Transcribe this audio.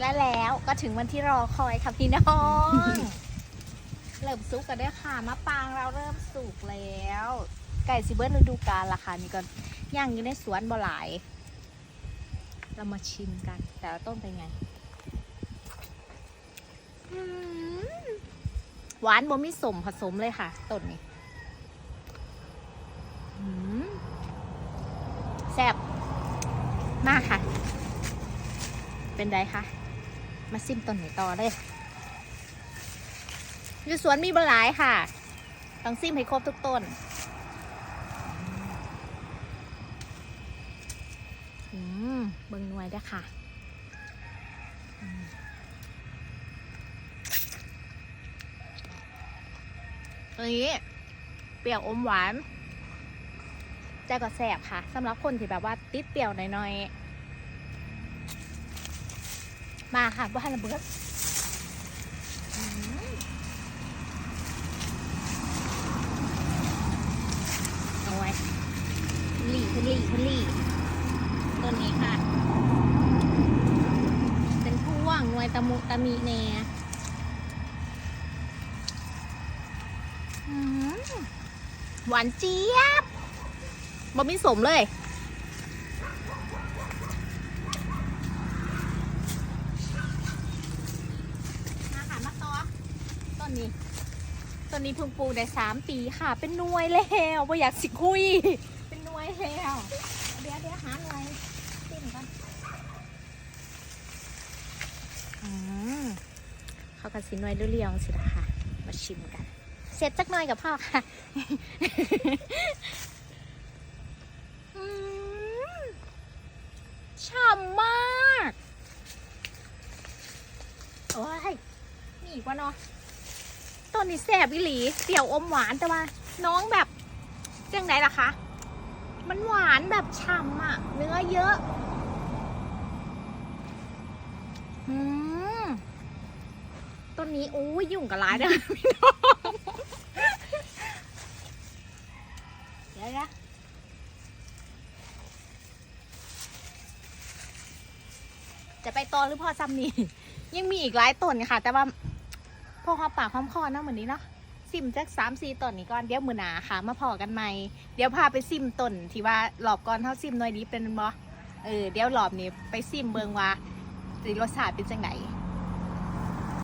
และแล้วก็ถึงวันที่รอคอยค่ะพี่น้องเริ่มสุกกันด้วยค่ะมะปรางเราเริ่มสุกแล้ว ไก่ซิเบิร์ฤดูกาลละค่ะนี่ก็ย่างอยู่ในสวนบ่หลาย เรามาชิมกัน แต่ละต้นเป็นไงอืมหวานบ่มีสมผสมเลยค่ะต้นนี้อืมแซ่บมากค่ะ เป็นไดคะ มาซิมต้นนี้ต่อเลยอยู่สวนมีบหลายค่ะ ต้องซิมให้ครบทุกต้นอืมเบิ่งหน่วยด้วยค่ะอืมอันนี้เปรี้ยวอมหวานใจก็แสบค่ะสำหรับคนที่แบบว่าติดเปรี้ยวหน่อยๆ มาค่ะบ้านระเบิดเอาไว้ลีขึ้นหลีขึ้นหลีต้นนี้ค่ะ เป็นพ่วงหน่วยตะมุตะมีแน่หวานเจี๊ยบ บอมีสมเลย มาค่ะมาต่อต้ นนี้ต้นนี้เพิ่งปลูกได้สามปีค่ะ เป็นนวยแล้วว่าอยากสิคุย เป็นนวยแล้วเดี๋ยวเดี๋ยวหาหน่วยติ้มกันอืมเขากับสิหน่วยเรียวๆสิละค่ะ มาชิมกัน เสร็จจักหน่อยกับพ่อค่ะอืมฉ่ำมาก โอ้ยมีอีกวะเนาะ นนี้แสบวิหลีเปรี้ยวอมหวานแต่ว่า น้องแบบจังไหนล่ะคะ มันหวานแบบฉ่ำอะเนื้อเยอะอืมต้นนี้โอ้ยยุ่งกับร้ายนะพี่น้องเดี๋ยวนะจะไปต่อหรือพอซ้ำนี่ยังมีอีกหลายต้นค่ะ แต่ว่า พอหอมปากหอมคอเนาะเหมือนนี้เนาะซิมจากสามสี่ต้นนี้ก่อนเดี๋ยวมือหนาค่ะ มาพอกันใหม่เดี๋ยวพาไปซิมต้นที่ว่าหลอบก่อนเท่าซิมหน่อยนี้เป็นบ่เออเดี๋ยวหลอบนี้ไปซิมเบิงว่าสิรสชาติเป็นจังไหน